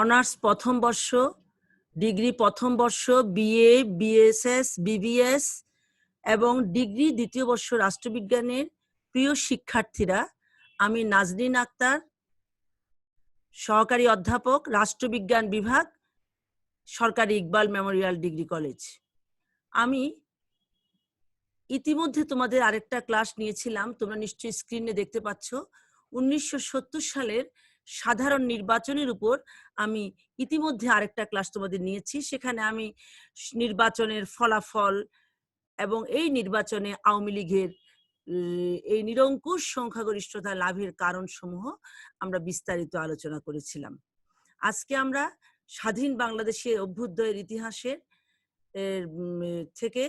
Honours প্রথম বর্ষ, degree প্রথম বর্ষ, বিএ, বিএসএস, বিবিএস এবং ডিগ্রি দ্বিতীয় বর্ষ রাষ্ট্রবিজ্ঞানের প্রিয় শিক্ষার্থীরা, আমি নাজরিন আক্তার, সহকারী অধ্যাপক, রাষ্ট্রবিজ্ঞান বিভাগ, সরকারি ইকবাল মেমোরিয়াল ডিগ্রি কলেজ। আমি ইতিমধ্যে তোমাদের আরেকটা ক্লাস নিয়েছিলাম, তোমরা নিশ্চয়ই স্ক্রিনে দেখতে পাচ্ছ। উনিশশো সত্তর সালের সাধারণ নির্বাচনের উপর আমি ইতিমধ্যে আরেকটা ক্লাস তোমাদের নিয়েছি। সেখানে আমি নির্বাচনের ফলাফল এবং এই নির্বাচনে আওয়ামী লীগের এই নিরঙ্কুশ সংখ্যাগরিষ্ঠতা লাভের কারণ সমূহ আমরা বিস্তারিত আলোচনা করেছিলাম। আজকে আমরা স্বাধীন বাংলাদেশে অভ্যুদয়ের ইতিহাসের থেকে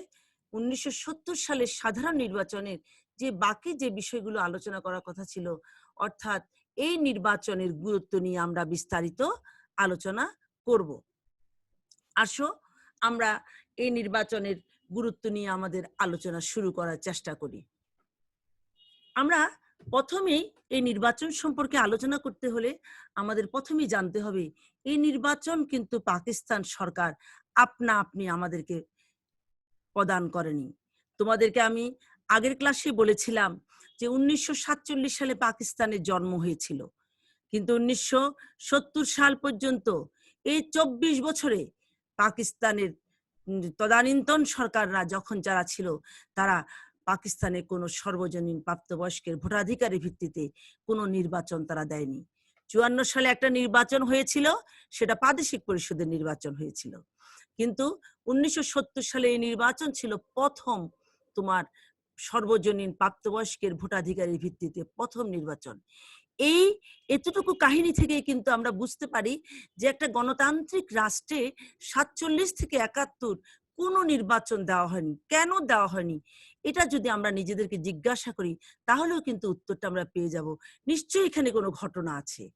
উনিশশো সত্তর সালের সাধারণ নির্বাচনের যে বাকি যে বিষয়গুলো আলোচনা করার কথা ছিল, অর্থাৎ এই নির্বাচনের গুরুত্ব নিয়ে আমরা বিস্তারিত আলোচনা করব। আসো, আমরা এই নির্বাচনের গুরুত্ব নিয়ে আমাদের আলোচনা শুরু করার চেষ্টা করি। আমরা প্রথমেই এই নির্বাচন সম্পর্কে আলোচনা করতে হলে আমাদের প্রথমেই জানতে হবে, এই নির্বাচন কিন্তু পাকিস্তান সরকার আপনা আপনি আমাদেরকে প্রদান করেনি। তোমাদেরকে আমি আগের ক্লাসে বলেছিলাম যে উনিশশো সাতচল্লিশ সালে পাকিস্তানের জন্ম হয়েছিল। কিন্তু উনিশশো সাল পর্যন্ত এই চব্বিশ বছরে পাকিস্তানের তদানীন্তন সরকাররা যখন যারা ছিল, তারা পাকিস্তানে কোনো সর্বজনীন প্রাপ্তবয়স্কের ভোটাধিকারের ভিত্তিতে কোনো নির্বাচন তারা দেয়নি। চুয়ান্ন সালে একটা নির্বাচন হয়েছিল, সেটা প্রাদেশিক পরিষদের নির্বাচন হয়েছিল। কিন্তু উনিশশো সত্তর সালে এই নির্বাচন ছিল প্রথম তোমার সর্বজনীন প্রাপ্তবয়স্কের ভোটাধিকারের ভিত্তিতে প্রথম নির্বাচন। এই এতটুকু কাহিনী থেকে কিন্তু আমরা বুঝতে পারি যে একটা গণতান্ত্রিক রাষ্ট্রে সাতচল্লিশ থেকে একাত্তর কোনো নির্বাচন দেওয়া হয়নি। কেন দেওয়া হয়নি? এটা যদি আমরা নিজেদেরকে জিজ্ঞাসা করি, তাহলেও কিন্তু উত্তরটা আমরা পেয়ে যাব। নিশ্চয়ই এখানে কোনো ঘটনা আছে,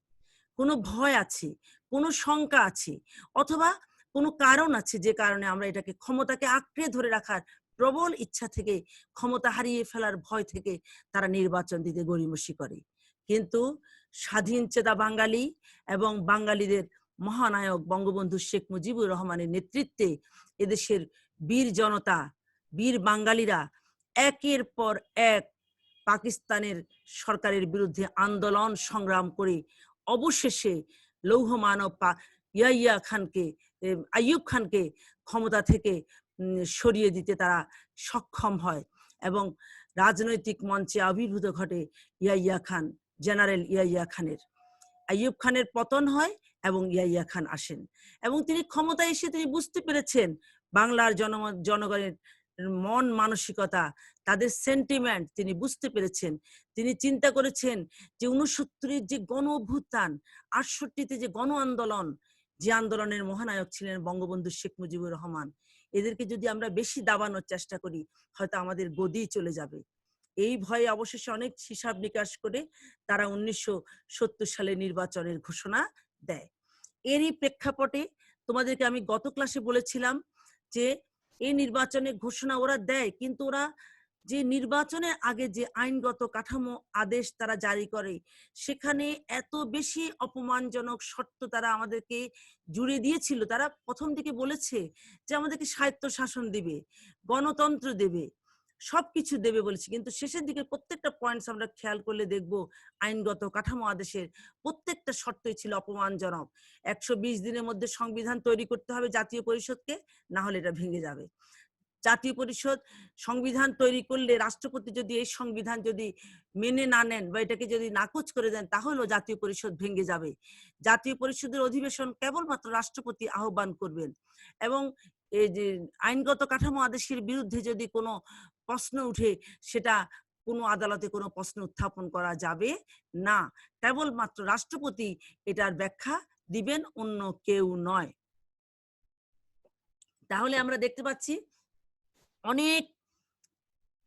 কোনো ভয় আছে, কোনো শঙ্কা আছে, অথবা কোনো কারণ আছে যে কারণে আমরা এটাকে ক্ষমতাকে আঁকড়ে ধরে রাখার প্রবল ইচ্ছা থেকে, ক্ষমতা হারিয়ে ফেলার ভয় থেকে তারা নির্বাচন দিতে গড়িমসি করে। কিন্তু স্বাধীন চেতা বাঙালি এবং বাঙালিদের মহানায়ক বঙ্গবন্ধু শেখ মুজিবুর রহমানের নেতৃত্বে এদেশের বীর জনতা, বীর বাঙালিরা একের পর এক পাকিস্তানের সরকারের বিরুদ্ধে আন্দোলন সংগ্রাম করে অবশেষে লৌহ মানব ইয়াইয়া খানকে আইয়ুব খানকে ক্ষমতা থেকে সরিয়ে দিতে তারা সক্ষম হয়। এবং রাজনৈতিক মঞ্চে আবির্ভূত ঘটে ইয়াইয়া খান, জেনারেল ইয়াইয়া খানের। আইয়ুব খানের পতন হয় এবং ইয়াইয়া খান আসেন। এবং তিনি ক্ষমতায় এসে তিনি বুঝতে পেরেছেন বাংলার জন, জনগণের মন মানসিকতা, তাদের সেন্টিমেন্ট তিনি বুঝতে পেরেছেন। তিনি চিন্তা করেছেন যে উনসত্তরের যে গণ অভ্যুত্থান, আটষট্টিতে যে গণ আন্দোলন, যে আন্দোলনের মহানায়ক ছিলেন বঙ্গবন্ধু শেখ মুজিবুর রহমান এদেরকে যদি আমরা বেশি দাবানোর চেষ্টা করি, হয়তো আমাদের গদি চলে যাবে। এই ভয়ে অবশেষে অনেক হিসাব নিকাশ করে তারা উনিশশো সত্তর সালে নির্বাচনের ঘোষণা দেয়। এরই প্রেক্ষাপটে তোমাদেরকে আমি গত ক্লাসে বলেছিলাম যে, এই নির্বাচনের ঘোষণা ওরা দেয়, কিন্তু ওরা যে নির্বাচনের আগে যে আইনগত কাঠামো আদেশ তারা জারি করে, সেখানে এত বেশি অপমানজনক শর্ত তারা আমাদেরকে জুড়ে দিয়েছিল। তারা প্রথম দিকে বলেছে যে আমাদেরকে স্বায়ত্ত শাসন দিবে, গণতন্ত্র দেবে, সবকিছু দেবে বলেছে। কিন্তু শেষের দিকে প্রত্যেকটা পয়েন্টস আমরা খেয়াল করলে দেখব আইনগত কাঠামো আদেশের প্রত্যেকটা শর্তই ছিল অপমানজনক। একশো বিশ দিনের মধ্যে সংবিধান তৈরি করতে হবে জাতীয় পরিষদকে, না হলে এটা ভেঙে যাবে। জাতীয় পরিষদ সংবিধান তৈরি করলে রাষ্ট্রপতি যদি এই সংবিধান যদি মেনে না নেন বা এটাকে যদি নাকচ করে দেন, তাহলেও জাতীয় পরিষদ ভেঙে যাবে। জাতীয় পরিষদের অধিবেশন কেবলমাত্র রাষ্ট্রপতি আহ্বান করবেন এবং এই যে আইনগত কাঠামো আদেশের বিরুদ্ধে যদি কোনো প্রশ্ন উঠে, সেটা কোনো আদালতে কোনো প্রশ্ন উত্থাপন করা যাবে না। কেবলমাত্র রাষ্ট্রপতি এটার ব্যাখ্যা দিবেন, অন্য কেউ নয়। তাহলে আমরা দেখতে পাচ্ছি অনেক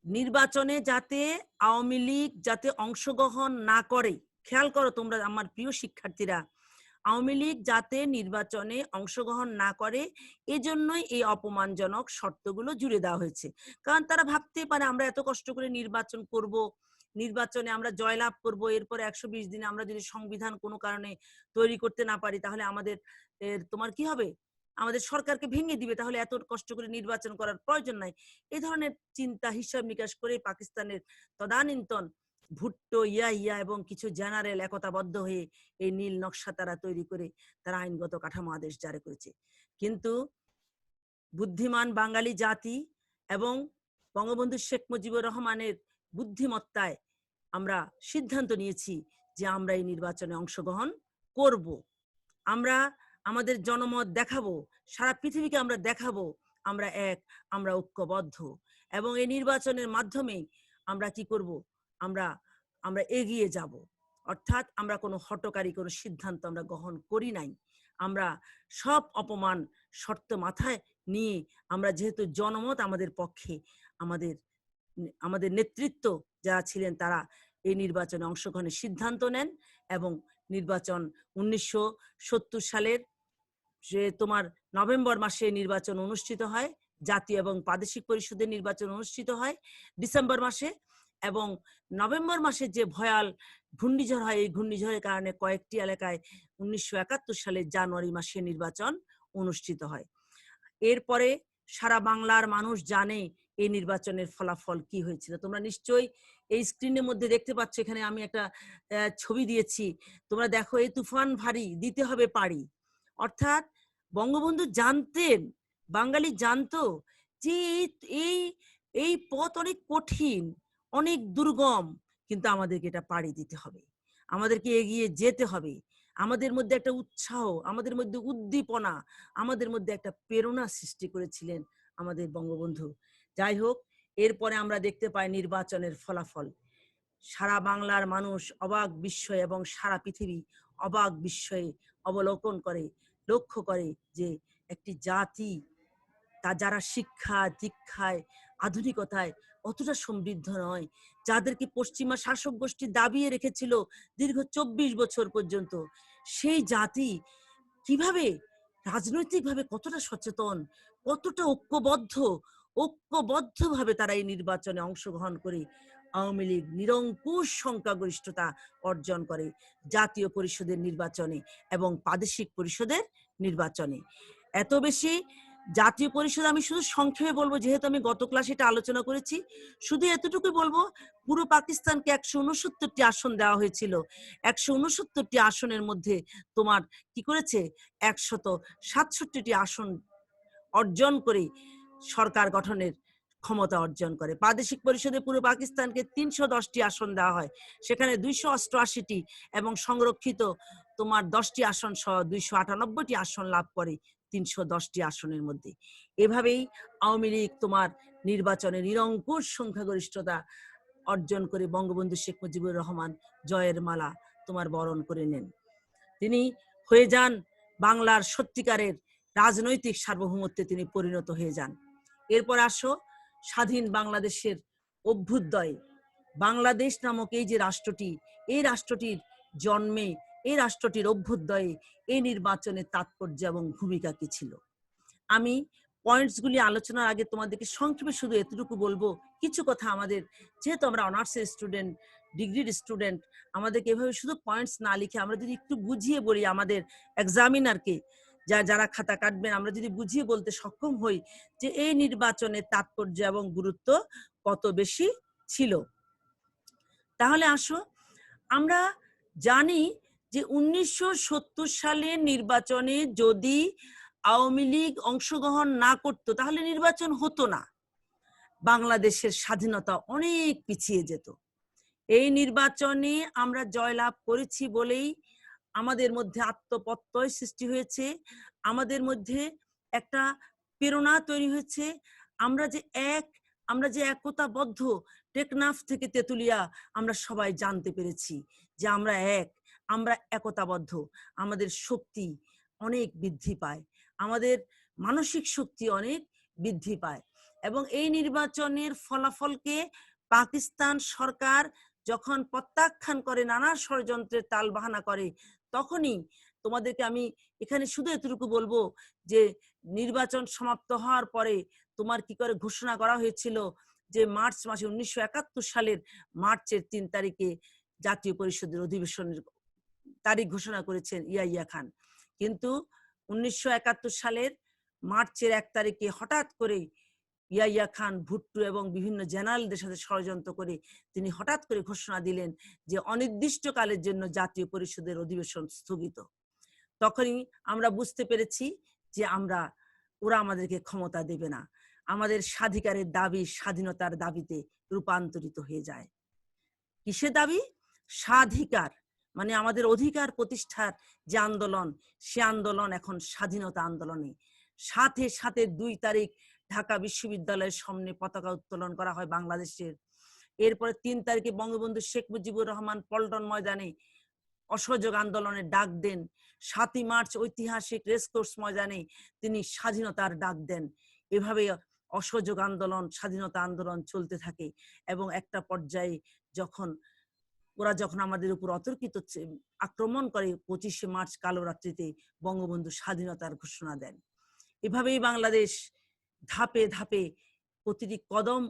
নির্বাচনে যাতে আওয়ামী লীগ যাতে অংশগ্রহণ না করে। খেয়াল করো তোমরা আমার প্রিয় শিক্ষার্থীরা, আওয়ামী লীগ যাতে নির্বাচনে অংশগ্রহণ না করে, এজন্যই এই অপমানজনক শর্তগুলো জুড়ে দেওয়া হয়েছে। কারণ তারা ভাবতে পারে আমরা এত কষ্ট করে নির্বাচন করব, নির্বাচনে আমরা জয়লাভ করব, এরপর একশো বিশ দিনে আমরা যদি সংবিধান কোনো কারণে তৈরি করতে না পারি, তাহলে আমাদের তোমার কি হবে? আমাদের সরকারকে ভেঙে দিবে, তাহলে এত কষ্ট করে নির্বাচন করার প্রয়োজন নাই। এই ধরনের চিন্তা হিসাব নিকাশ করে পাকিস্তানের তদানীন্তন ভুট্টো, ইয়া ইয়া এবং কিছু জেনারেল একতাবদ্ধ হয়ে এই নীল নকশা তারা তৈরি করে তারা আইনগত কাঠামো আদেশ জারি করেছে। কিন্তু বুদ্ধিমান বাঙালি জাতি এবং বঙ্গবন্ধু শেখ মুজিবুর রহমানের বুদ্ধিমত্তায় আমরা সিদ্ধান্ত নিয়েছি যে আমরা এই নির্বাচনে অংশগ্রহণ করব। আমরা আমাদের জনমত দেখাবো, সারা পৃথিবীকে আমরা দেখাবো, আমরা এক, আমরা ঐক্যবদ্ধ। এবং এই নির্বাচনের মাধ্যমে আমরা কি করব? আমরা আমরা এগিয়ে যাব। অর্থাৎ আমরা কোনো হটকারী, কোনো সিদ্ধান্ত আমরা গ্রহণ করি নাই। আমরা সব অপমান, শর্ত মাথায় নিয়ে আমরা যেহেতু জনমত আমাদের পক্ষে, আমাদের আমাদের নেতৃত্ব যারা ছিলেন তারা এই নির্বাচনে অংশগ্রহণের সিদ্ধান্ত নেন এবং নির্বাচন উনিশশো সত্তর সালের যে তোমার নভেম্বর মাসে নির্বাচন অনুষ্ঠিত হয়, জাতীয় এবং প্রাদেশিক পরিষদের নির্বাচন অনুষ্ঠিত হয় ডিসেম্বর মাসে এবং নভেম্বর মাসে যে ভয়াল ঘূর্ণিঝড় হয়, এই ঘূর্ণিঝড়ের কারণে কয়েকটি এলাকায় উনিশশো একাত্তর সালের জানুয়ারি মাসে নির্বাচন অনুষ্ঠিত হয়। এরপরে সারা বাংলার মানুষ জানে এই নির্বাচনের ফলাফল কি হয়েছিল। তোমরা নিশ্চয়ই এই স্ক্রিনের মধ্যে দেখতে পাচ্ছ, এখানে আমি একটা ছবি দিয়েছি। তোমরা দেখো, এই তুফান ভারী, দিতে হবে পারি। অর্থাৎ বঙ্গবন্ধু জানতেন, বাঙালি জানতো যে এই- এই পথ অনেক কঠিন, অনেক দুর্গম, কিন্তু আমাদেরকে এটা পাড়ি দিতে হবে। আমাদেরকে এগিয়ে যেতে হবে। আমাদের মধ্যে একটা উৎসাহ, আমাদের মধ্যে উদ্দীপনা, আমাদের মধ্যে একটা প্রেরণা সৃষ্টি করেছিলেন আমাদের বঙ্গবন্ধু। যাই হোক, এরপরে আমরা দেখতে পাই নির্বাচনের ফলাফল। সারা বাংলার মানুষ অবাক বিস্ময় এবং সারা পৃথিবী অবাক বিস্ময়ে অবলোকন করে লক্ষ্য করে যে একটি জাতি তা যারা শিক্ষা, দীক্ষায়, আধুনিকতায় অতটা সমৃদ্ধ নয়, যাদেরকে পশ্চিমা শাসক গোষ্ঠী দাবিয়ে রেখেছিল দীর্ঘ চব্বিশ বছর পর্যন্ত, সেই জাতি কীভাবে রাজনৈতিকভাবে কতটা সচেতন, কতটা ঐক্যবদ্ধ, ঐক্যবদ্ধভাবে তারা এই নির্বাচনে অংশগ্রহণ করে আওয়ামী লীগ নিরঙ্কুশ সংখ্যাগরিষ্ঠতা অর্জন করে জাতীয় পরিষদের নির্বাচনে এবং প্রাদেশিক পরিষদের নির্বাচনে। এত বেশি জাতীয় পরিষদ আমি শুধু সংক্ষেপে বলব, যেহেতু আমি গত ক্লাসে এটা আলোচনা করেছি, শুধু এতটুকু বলব, পুরো পাকিস্তানকে একশো উনসত্তরটি আসন দেওয়া হয়েছিল। একশো উনসত্তরটি আসনের মধ্যে তোমার কি করেছে? একশত সাতষট্টিটি আসন অর্জন করে সরকার গঠনের ক্ষমতা অর্জন করে। প্রাদেশিক পরিষদে পুরো পাকিস্তানকে তিনশো দশটি আসন দেওয়া হয়। সেখানে দুইশো অষ্টআশিটি এবং সংরক্ষিত তোমার দশটি আসন সহ দুইশো আটানব্বইটি আসন লাভ করে তিনশো দশটি আসনের মধ্যে। এভাবেই আওয়ামী লীগ তোমার নির্বাচনে নিরঙ্কুশ সংখ্যাগরিষ্ঠতা অর্জন করে বঙ্গবন্ধু শেখ মুজিবুর রহমান জয়ের মালা তোমার বরণ করে নেন। তিনি হয়ে যান বাংলার সত্যিকারের রাজনৈতিক সার্বভৌমত্বে তিনি পরিণত হয়ে যান। এরপর আসো স্বাধীন বাংলাদেশের অভ্যুদয়। বাংলাদেশ নামক এই যে রাষ্ট্রটি, এই রাষ্ট্রটির জন্মে, এই রাষ্ট্রটির অভ্যুদয়ে এই নির্বাচনের তাৎপর্য এবং ভূমিকা কি ছিল? আমি পয়েন্টসগুলি আলোচনার আগে তোমাদেরকে সংক্ষেপে শুধু এতটুকু বলব, কিছু কথা আমাদের, যেহেতু আমরা অনার্সের স্টুডেন্ট ডিগ্রির স্টুডেন্ট আমাদেরকে এভাবে শুধু পয়েন্টস না লিখে আমরা যদি একটু বুঝিয়ে বলি আমাদের এক্সামিনারকে যা, যারা খাতা কাটবেন আমরা যদি বুঝিয়ে বলতে সক্ষম হই যে এই নির্বাচনের তাৎপর্য এবং গুরুত্ব কত বেশি ছিল। তাহলে আসো, আমরা জানি যে উনিশশো সালের নির্বাচনে যদি আওয়ামী লীগ অংশগ্রহণ না করত, তাহলে নির্বাচন হতো না। বাংলাদেশের স্বাধীনতা অনেক পিছিয়ে যেত। এই নির্বাচনে আমরা জয়লাভ করেছি বলেই আমাদের মধ্যে আত্মপত্যয় সৃষ্টি হয়েছে, আমাদের মধ্যে একটা প্রেরণা তৈরি হয়েছে। আমরা যে এক, আমরা যে একতাবদ্ধ টেকনাফ থেকে তেতুলিয়া আমরা সবাই জানতে পেরেছি যে আমরা এক, আমরা একতাবদ্ধ, আমাদের শক্তি অনেক বৃদ্ধি পায়, আমাদের মানসিক শক্তি অনেক বৃদ্ধি পায় এবং এই নির্বাচনের ফলাফলকে পাকিস্তান সরকার যখন প্রত্যাখ্যান করে, নানা ষড়যন্ত্রের তালবাহানা করে তখনই তোমাদেরকে আমি এখানে শুধু এতটুকু বলব যে নির্বাচন সমাপ্ত হওয়ার পরে তোমার কি করে ঘোষণা করা হয়েছিল যে মার্চ মাসে উনিশশো একাত্তর সালের মার্চের তিন তারিখে জাতীয় পরিষদের অধিবেশনের তারিখ ঘোষণা করেছেন ইয়াইয়া খান। কিন্তু উনিশশো একাত্তর সালের মার্চের এক তারিখে হঠাৎ করে ইয়াইয়া খান, ভুট্টু এবং বিভিন্ন জেনারেলদের সাথে ষড়যন্ত্র করে তিনি হঠাৎ করে ঘোষণা দিলেন যে অনির্দিষ্টকালের জন্য জাতীয় পরিষদের অধিবেশন স্থগিত। তখনই আমরা বুঝতে পেরেছি যে আমরা, ওরা আমাদেরকে ক্ষমতা দেবে না। আমাদের স্বাধিকারের দাবি স্বাধীনতার দাবিতে রূপান্তরিত হয়ে যায়। কিসের দাবি? স্বাধিকার মানে আমাদের অধিকার প্রতিষ্ঠার যে আন্দোলন, সে আন্দোলন এখন স্বাধীনতা আন্দোলনে। সাথে সাথে দুই তারিখ ঢাকা বিশ্ববিদ্যালয়ের সামনে পতাকা উত্তোলন করা হয় বাংলাদেশের। এরপরে তিন তারিখে বঙ্গবন্ধু শেখ মুজিবুর রহমান পল্টন ময়দানে অসহযোগ আন্দোলনের ডাক দেন। সাতই মার্চ ঐতিহাসিক রেসকোর্স ময়দানে তিনি স্বাধীনতার ডাক দেন। এভাবে অসহযোগ আন্দোলন, স্বাধীনতা আন্দোলন চলতে থাকে এবং একটা পর্যায়ে যখন ওরা যখন আমাদের উপর অতর্কিত আক্রমণ করে, পঁচিশে মার্চ কালো রাত্রিতে বঙ্গবন্ধু স্বাধীনতার ঘোষণা দেন। এভাবেই বাংলাদেশ ধাপে ধাপে প্রতিটি কদম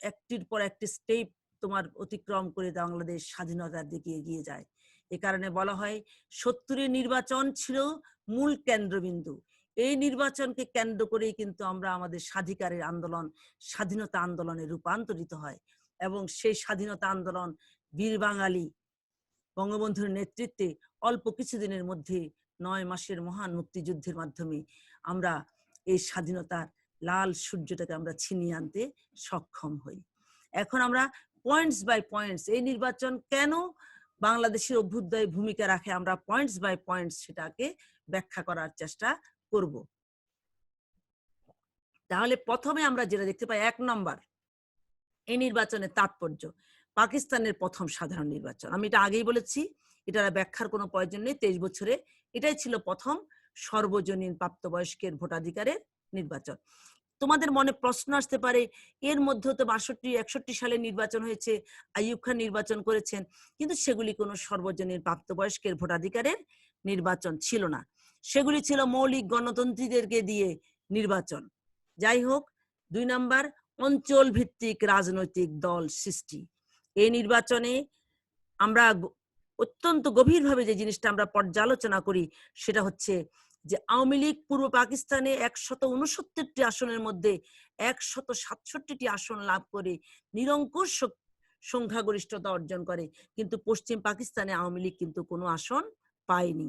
একটির পর একটি স্টেপ তোমার অতিক্রম করে বাংলাদেশ স্বাধীনতার দিকে এগিয়ে যায়। এ কারণে বলা হয়, সত্তরের নির্বাচন ছিল মূল কেন্দ্রবিন্দু। এই নির্বাচনকে কেন্দ্র করেই কিন্তু আমরা আমাদের স্বাধিকারের আন্দোলন, স্বাধীনতা আন্দোলনে রূপান্তরিত হয় এবং সেই স্বাধীনতা আন্দোলন বীর বাঙালি বঙ্গবন্ধুর নেতৃত্বে অল্প কিছুদিনের মধ্যে নয় মাসের মহান মুক্তিযুদ্ধের মাধ্যমে আমরা এই স্বাধীনতার লাল সূর্যটাকে আমরা ছিনিয়ে আনতে সক্ষম হই। এখন আমরা পয়েন্টস বাই পয়েন্টস এই নির্বাচন কেন বাংলাদেশের অভ্যুদয়ে ভূমিকা রাখে আমরা পয়েন্টস বাই পয়েন্টস সেটাকে ব্যাখ্যা করার চেষ্টা করব। তাহলে প্রথমে আমরা যেটা দেখতে পাই, এক নম্বর, এই নির্বাচনের তাৎপর্য। পাকিস্তানের প্রথম সাধারণ নির্বাচন। আমি এটা আগেই বলেছি এটা ব্যাখ্যার কোনো প্রয়োজন নেই, তেইশ বছরে এটাই ছিল প্রথম সর্বজনীন প্রাপ্তবয়স্কের ভোটাধিকারের নির্বাচন। তোমাদের মনে প্রশ্ন আসতে পারে, এর মধ্যে তো বাষট্টি, একষট্টি সালে নির্বাচন হয়েছে, আইয়ুব খান নির্বাচন করেছেন, কিন্তু সেগুলি কোনো সর্বজনীন প্রাপ্তবয়স্কের ভোটাধিকারের নির্বাচন ছিল না। সেগুলি ছিল মৌলিক গণতন্ত্রীদেরকে দিয়ে নির্বাচন। যাই হোক, দুই নাম্বার, অঞ্চল ভিত্তিক রাজনৈতিক দল সৃষ্টি। এই নির্বাচনে আমরা অত্যন্ত গভীরভাবে যে জিনিসটা আমরা পর্যালোচনা করি, সেটা হচ্ছে যে আওয়ামী লীগ পূর্ব পাকিস্তানে একশত উনসত্তরটি আসনের মধ্যে একশত সাতষট্টিটি আসন লাভ করে নিরঙ্কুশ সংখ্যাগরিষ্ঠতা অর্জন করে। কিন্তু পশ্চিম পাকিস্তানে আওয়ামী লীগ কিন্তু কোনো আসন পায়নি।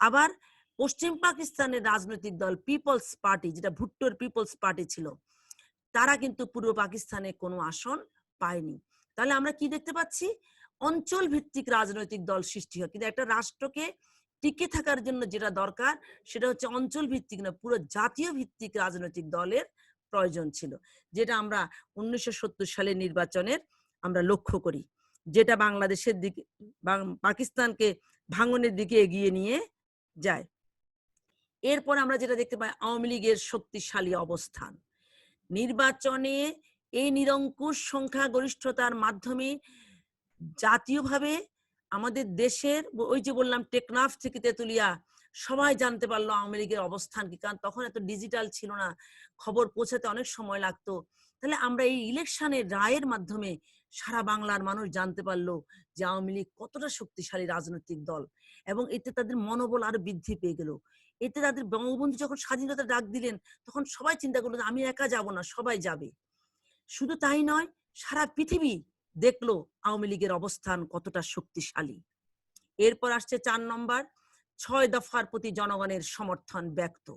আবার পশ্চিম পাকিস্তানের রাজনৈতিক দল পিপলস পার্টি, যেটা ভুট্টোর পিপলস পার্টি ছিল, তারা কিন্তু পূর্ব পাকিস্তানে কোনো আসন পায়নি। তাহলে আমরা কি দেখতে পাচ্ছি? অঞ্চল ভিত্তিক রাজনৈতিক দল সৃষ্টি হয়। কিন্তু একটা রাষ্ট্রকে টিকে থাকার জন্য যেটা দরকার, সেটা হচ্ছে অঞ্চল ভিত্তিক না, পুরো জাতীয় ভিত্তিক রাজনৈতিক দলের প্রয়োজন ছিল। যেটা আমরা উনিশশো সালের নির্বাচনের আমরা লক্ষ্য করি। যেটা বাংলাদেশের দিকে পাকিস্তানকে ভাঙনের দিকে এগিয়ে নিয়ে যায়। এরপর আমরা যেটা দেখতে পাই, আওয়ামী লীগের শক্তিশালী অবস্থান। নির্বাচনে এই নিরঙ্কুশ সংখ্যাগরিষ্ঠতার মাধ্যমে জাতীয়ভাবে আমাদের দেশের ওই যে বললাম টেকনাফ থেকে তেতুলিয়া, সবাই জানতে পারল আওয়ামী লীগের অবস্থান কি, কারণ তখন এত ডিজিটাল ছিল না, খবর পৌঁছাতে অনেক সময় লাগতো। তাহলে আমরা এই ইলেকশনের রায়ের মাধ্যমে সারা বাংলার মানুষ জানতে পারল যে আওয়ামী লীগ কতটা শক্তিশালী রাজনৈতিক দল এবং এতে তাদের মনোবল আরও বৃদ্ধি পেয়ে গেল। এতে তাদের বঙ্গবন্ধু যখন স্বাধীনতা ডাক দিলেন, তখন সবাই চিন্তা করল আমি একা যাব না, সবাই যাবে। শুধু তাই নয়, সারা পৃথিবী দেখল আওয়ামী লীগের অবস্থান কতটা শক্তিশালী। এরপর আসছে চার নম্বর, ছয় দফার প্রতি জনগণের সমর্থন ব্যক্ত।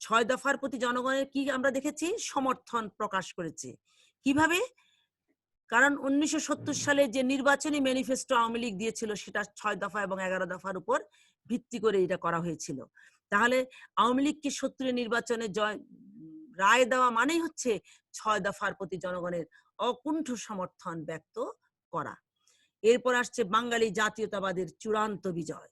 ছয় দফার প্রতি জনগণের কি আমরা দেখেছি? সমর্থন প্রকাশ করেছে। কীভাবে? কারণ উনিশশো সত্তর সালে যে নির্বাচনী ম্যানিফেস্টো আওয়ামী লীগ দিয়েছিল, সেটা ছয় দফা এবং এগারো দফার উপর ভিত্তি করে এটা করা হয়েছিল। তাহলে আওয়ামী লীগকে সত্তরের নির্বাচনে জয় রায় দেওয়া মানেই হচ্ছে ছয় দফার প্রতি জনগণের অকুণ্ঠ সমর্থন ব্যক্ত করা। এরপর আসছে বাঙালি জাতীয়তাবাদের চূড়ান্ত বিজয়।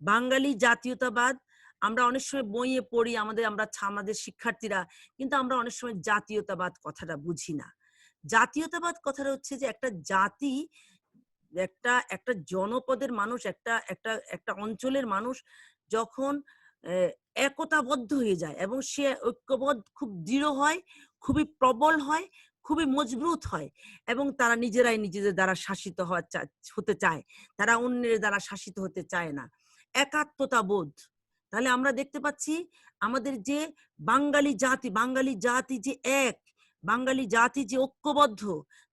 বাঙালি জাতীয়তাবাদ, আমরা অনেক সময় বইয়ে পড়ি, আমাদের, আমরা আমাদের শিক্ষার্থীরা, কিন্তু আমরা অনেক সময় জাতীয়তাবাদ কথাটা বুঝি না। জাতীয়তাবাদ কথাটা হচ্ছে যে একটা জাতি, একটা একটা জনপদের মানুষ, একটা একটা একটা অঞ্চলের মানুষ যখন একতাবদ্ধ হয়ে যায় এবং সে ঐক্যবদ্ধ খুব দৃঢ় হয়, খুবই প্রবল হয় খুবই মজবুত হয় এবং তারা নিজেরাই নিজেদের দ্বারা শাসিত হতে চায়। তারা অন্যের দ্বারা শাসিত হতে চায় না। একাত্মতা বোধ। তাহলে আমরা দেখতে পাচ্ছি আমাদের যে বাঙালি জাতি বাঙালি জাতি যে এক, বাঙালি জাতি যে ঐক্যবদ্ধ,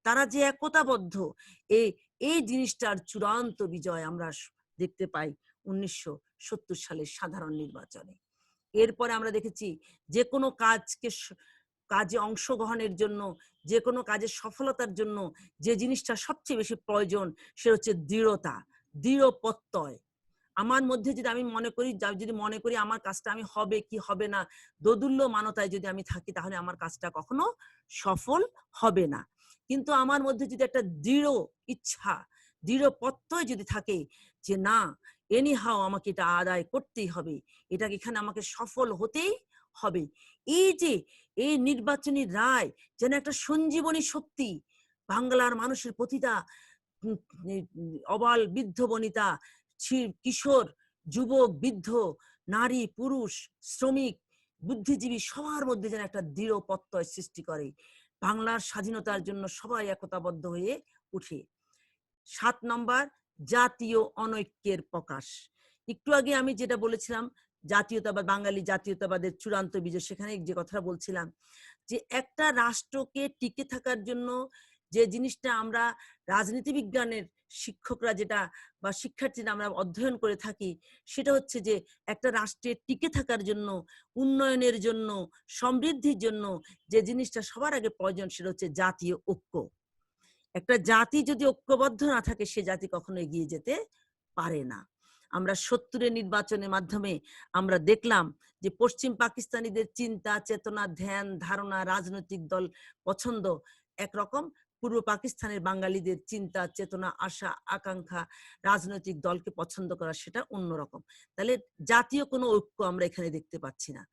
তারা যে একতাবদ্ধ এই এই জিনিসটার চূড়ান্ত বিজয় আমরা দেখতে পাই উনিশশো সত্তর সালের সাধারণ নির্বাচনে। এরপরে আমরা দেখেছি যে কোনো কাজকে কাজে অংশগ্রহণের জন্য যে কোনো কাজের সফলতার জন্য যে জিনিসটা সবচেয়ে বেশি প্রয়োজন সেটা হচ্ছে দৃঢ়তা দৃঢ় প্রত্যয় আমার মধ্যে যদি আমি মনে করি যদি মনে করি আমার কাজটা আমি হবে কি হবে না, দোদুল্য মানতায় যদি আমি থাকি তাহলে আমার কাজটা কখনো সফল হবে না। কিন্তু আমার মধ্যে যদি একটা দৃঢ় ইচ্ছা দৃঢ় প্রত্যয় যদি থাকে যে না এনি হাও আমাকে এটা আদায় করতেই হবে এটা এখানে আমাকে সফল হতেই হবে। এই যে এই নির্বাচনী রায় যেন একটা সঞ্জীবনী শক্তি বাংলার মানুষের প্রতিটা অবাল, বৃদ্ধ, বনিতা কিশোর, যুবক, বৃদ্ধ, নারী, পুরুষ, শ্রমিক, বুদ্ধিজীবী সবার মধ্যে যেন একটা দৃঢ় প্রত্যয় সৃষ্টি করে। বাংলার স্বাধীনতার জন্য সবাই একতাবদ্ধ হয়ে উঠে। সাত নম্বর, জাতীয় অনৈক্যের প্রকাশ। একটু আগে আমি যেটা বলেছিলাম জাতীয়তাবাদ, বাঙালি জাতীয়তাবাদের চূড়ান্ত বিজয়, সেখানে যে কথাটা বলছিলাম যে একটা রাষ্ট্রকে টিকে থাকার জন্য যে জিনিসটা আমরা রাজনীতি বিজ্ঞানের শিক্ষকরা যেটা বা শিক্ষার্থীরা আমরা অধ্যয়ন করে থাকি, সেটা হচ্ছে যে একটা রাষ্ট্রের টিকে থাকার জন্য, উন্নয়নের জন্য, সমৃদ্ধির জন্য যে জিনিসটা সবার আগে প্রয়োজন সেটা হচ্ছে জাতীয় ঐক্য। একটা জাতি যদি ঐক্যবদ্ধ না থাকে, সে জাতি কখনো এগিয়ে যেতে পারে না। আমরা সত্তরের নির্বাচনের মাধ্যমে আমরা দেখলাম যে পশ্চিম পাকিস্তানিদের চিন্তা, চেতনা, ধ্যান, ধারণা, রাজনৈতিক দল পছন্দ একরকম। পূর্ব পাকিস্তানের বাঙালিদের চিন্তা, চেতনা, আশা, আকাঙ্ক্ষা রাজনৈতিক দলকে পছন্দ করা সেটা অন্যরকম। তাহলে জাতীয় কোনো ঐক্য আমরা এখানে দেখতে পাচ্ছি না।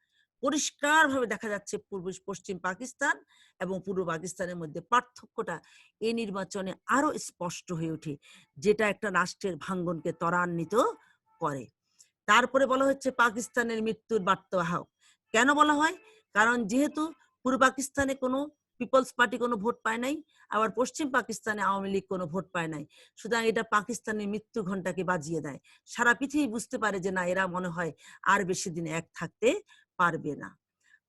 পরিষ্কারভাবে দেখা যাচ্ছে পূর্ব, পশ্চিম পাকিস্তান এবং পূর্ব পাকিস্তানের মধ্যে পার্থক্যটা এই নির্বাচনে আরও স্পষ্ট হয়ে ওঠে, যেটা একটা রাষ্ট্রের ভাঙ্গনকে ত্বরান্বিত করে তারপরে বলা হচ্ছে পাকিস্তানের মৃত্যুর বার্তাবাহক। কেন বলা হয়? কারণ যেহেতু পূর্ব পাকিস্তানে কোনো পিপলস পার্টি কোনো ভোট পায় নাই, আবার পশ্চিম পাকিস্তানে আওয়ামী লীগ কোনো ভোট পায় নাই। সুতরাং এটা পাকিস্তানের মৃত্যু ঘন্টাকে বাজিয়ে দেয়। সারা পৃথিবী বুঝতে পারে যে না, এরা মনে হয় আর বেশি দিন এক থাকতে পারবে না।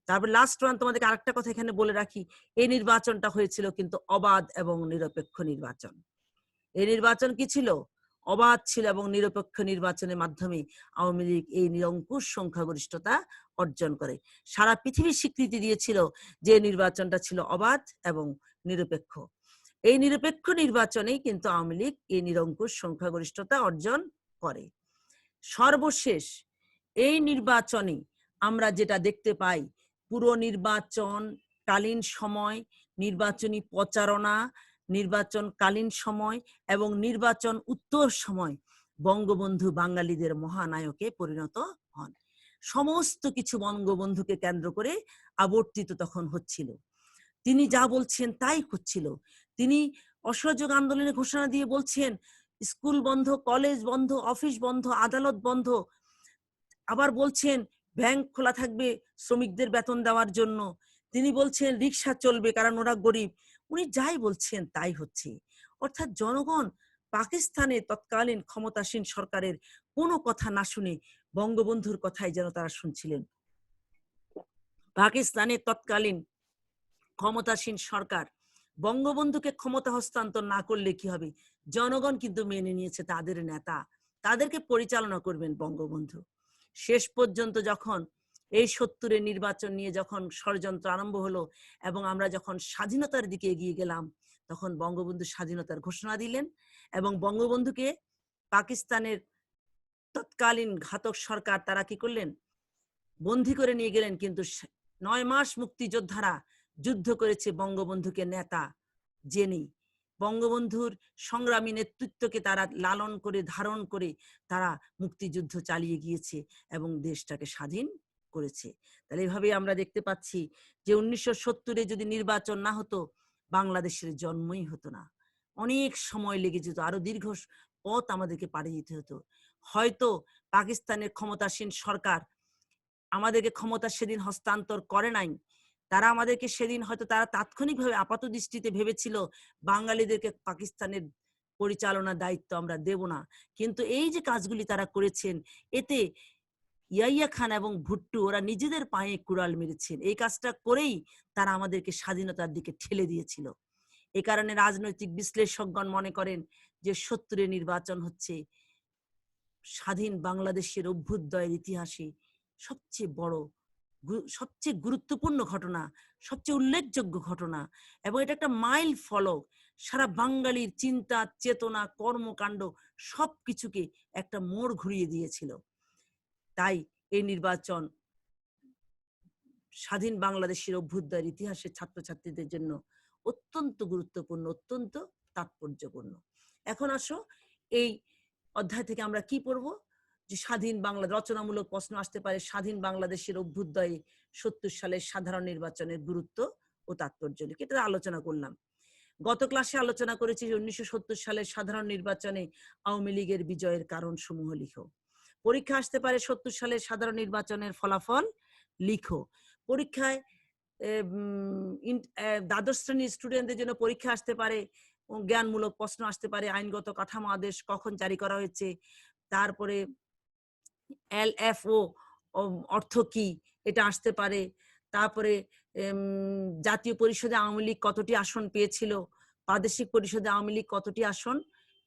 তারপর লাস্ট ওয়ান তোমাদেরকে আরেকটা কথা এখানে বলে রাখি। এই নির্বাচনটা হয়েছিল কিন্তু অবাধ এবং নিরপেক্ষ নির্বাচন। এই নির্বাচন কি ছিল? অবাধ ছিল এবং নিরপেক্ষ নির্বাচনের মাধ্যমে আওয়ামী লীগ এই নিরঙ্কুশ সংখ্যাগরিষ্ঠতা অর্জন করে। সারা পৃথিবী স্বীকৃতি দিয়েছিল যে নির্বাচনটা ছিল অবাধ এবং নিরপেক্ষ। এই নিরপেক্ষ নির্বাচনেই কিন্তু আওয়ামী লীগ এই নিরঙ্কুশ সংখ্যাগরিষ্ঠতা অর্জন করে। সর্বশেষ, এই নির্বাচনে আমরা যেটা দেখতে পাই পুরো নির্বাচন কালীন সময়, নির্বাচনী প্রচারণা নির্বাচনকালীন সময় এবং নির্বাচন উত্তর সময় বঙ্গবন্ধু বাঙালিদের মহানায়কে পরিণত হন। সমস্ত কিছু বঙ্গবন্ধুকে কেন্দ্র করে আবর্তিত তখন হচ্ছিল। তিনি যা বলছেন তাই হচ্ছিল। তিনি অসহযোগ আন্দোলনে ঘোষণা দিয়ে বলছেন, স্কুল বন্ধ, কলেজ বন্ধ, অফিস বন্ধ, আদালত বন্ধ। আবার বলছেন, ব্যাংক খোলা থাকবে শ্রমিকদের বেতন দেওয়ার জন্য। তিনি বলছেন রিক্সা চলবে কারণ ওরা গরিব। উনি যাই বলছেন তাই হচ্ছে। অর্থাৎ জনগণ পাকিস্তানে তৎকালীন ক্ষমতাসীন সরকারের কোনো কথা না শুনে বঙ্গবন্ধুর কথাই যেন তারা শুনছিলেন। পাকিস্তানে তৎকালীন ক্ষমতাসীন সরকার বঙ্গবন্ধুকে ক্ষমতা হস্তান্তর না করলে কি হবে? জনগণ কিন্তু মেনে নিয়েছে তাদের নেতা। তাদেরকে পরিচালনা করবেন বঙ্গবন্ধু। শেষ পর্যন্ত যখন এই সত্তরের নির্বাচন নিয়ে যখন ষড়যন্ত্র আরম্ভ হলো এবং আমরা যখন স্বাধীনতার দিকে এগিয়ে গেলাম, তখন বঙ্গবন্ধু স্বাধীনতার ঘোষণা দিলেন এবং বঙ্গবন্ধুকে পাকিস্তানের তৎকালীন ঘাতক সরকার তারা কি করলেন? বন্দি করে নিয়ে গেলেন। কিন্তু নয় মাস মুক্তিযোদ্ধারা যুদ্ধ করেছে বঙ্গবন্ধুকে নেতা জেনে বঙ্গবন্ধুর সংগ্রামী নেতৃত্বকে তারা লালন করে, ধারণ করে তারা মুক্তিযুদ্ধ চালিয়ে গিয়েছে এবং দেশটাকে স্বাধীন করেছে। তাহলে এভাবে আমরা দেখতে পাচ্ছি যে উনিশশো সত্তরে যদি নির্বাচন না হতো, বাংলাদেশের জন্মই হতো না। অনেক সময় লেগে যেত, আরও দীর্ঘ পথ আমাদেরকে পাড়ি দিতে হতো। হয়তো পাকিস্তানের ক্ষমতাসীন সরকার আমাদেরকে ক্ষমতা সেদিন হস্তান্তর করে নাই। তারা আমাদেরকে সেদিন হয়তো তারা তাৎক্ষণিকভাবে আপাত দৃষ্টিতে ভেবেছিল, বাঙালিদেরকে পাকিস্তানের পরিচালনার দায়িত্ব আমরা দেব না। কিন্তু এই যে কাজগুলি তারা করেছেন, এতে ইয়াইয়া খান এবং ভুট্টু, ওরা নিজেদের পায়ে কুড়াল মেরেছেন। এই কাজটা করেই তারা আমাদেরকে স্বাধীনতার দিকে ঠেলে দিয়েছিল। এ কারণে রাজনৈতিক বিশ্লেষকগণ মনে করেন যে সত্তরের নির্বাচন হচ্ছে স্বাধীন বাংলাদেশের অভ্যুদয়ের ইতিহাসে সবচেয়ে বড় সবচেয়ে গুরুত্বপূর্ণ ঘটনা, সবচেয়ে উল্লেখযোগ্য ঘটনা এবং এটা একটা মাইল ফলক। সারা বাঙালির চিন্তা, চেতনা, কর্মকাণ্ড সবকিছুকে একটা মোড় ঘুরিয়ে দিয়েছিল। তাই এই নির্বাচন স্বাধীন বাংলাদেশের অভ্যুদয়ের ইতিহাসের ছাত্রছাত্রীদের জন্য অত্যন্ত গুরুত্বপূর্ণ, অত্যন্ত তাৎপর্যপূর্ণ। এখন আসো, এই অধ্যায় থেকে আমরা কি পড়ব? যে স্বাধীন বাংলা, রচনামূলক প্রশ্ন আসতে পারে, স্বাধীন বাংলাদেশের অভ্যুদয়ে সত্তর সালের সাধারণ নির্বাচনের গুরুত্ব ও তাৎপর্য এটা আলোচনা করলাম। গত ক্লাসে আলোচনা করেছি উনিশশো সত্তর সালের সাধারণ নির্বাচনে আওয়ামী লীগের বিজয়ের কারণ সমূহ লিখো। পরীক্ষা আসতে পারে সত্তর সালের সাধারণ নির্বাচনের ফলাফল, লিখো। পরীক্ষায় দ্বাদশ শ্রেণির স্টুডেন্টদের জন্য পরীক্ষা আসতে পারে জ্ঞানমূলক প্রশ্ন আসতে পারে, আইনগত কাঠামো আদেশ কখন জারি করা হয়েছে, তারপরে এল এফ ও অর্থ কি, এটা আসতে পারে, তারপরে জাতীয় পরিষদে আওয়ামী লীগ কতটি আসন পেয়েছিল, প্রাদেশিক পরিষদে আওয়ামী লীগ কতটি আসন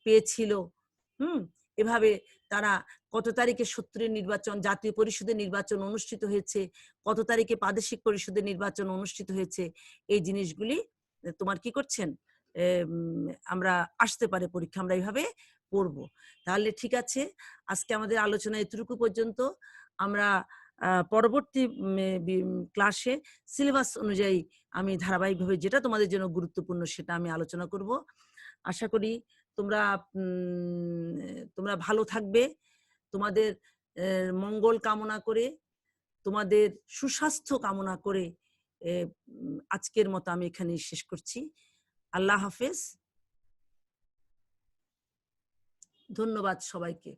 পেয়েছিল, হুম, এভাবে তারা কত তারিখে সত্তরের নির্বাচন, জাতীয় পরিষদের নির্বাচন অনুষ্ঠিত হয়েছে, কত তারিখে প্রাদেশিক পরিষদের নির্বাচন অনুষ্ঠিত হয়েছে, এই জিনিসগুলি তোমার কি করছেন? আমরা আসতে পারে পরীক্ষা, আমরা এইভাবে পড়ব তাহলে ঠিক আছে, আজকে আমাদের আলোচনা এতটুকু পর্যন্ত। আমরা পরবর্তী ক্লাসে সিলেবাস অনুযায়ী আমি ধারাবাহিকভাবে যেটা তোমাদের জন্য গুরুত্বপূর্ণ সেটা আমি আলোচনা করব। আশা করি তোমরা তোমরা ভালো থাকবে। তোমাদের মঙ্গল কামনা করে, তোমাদের সুস্বাস্থ্য কামনা করে আজকের মতো আমি এখানে শেষ করছি। আল্লাহ হাফেজ। ধন্যবাদ সবাইকে।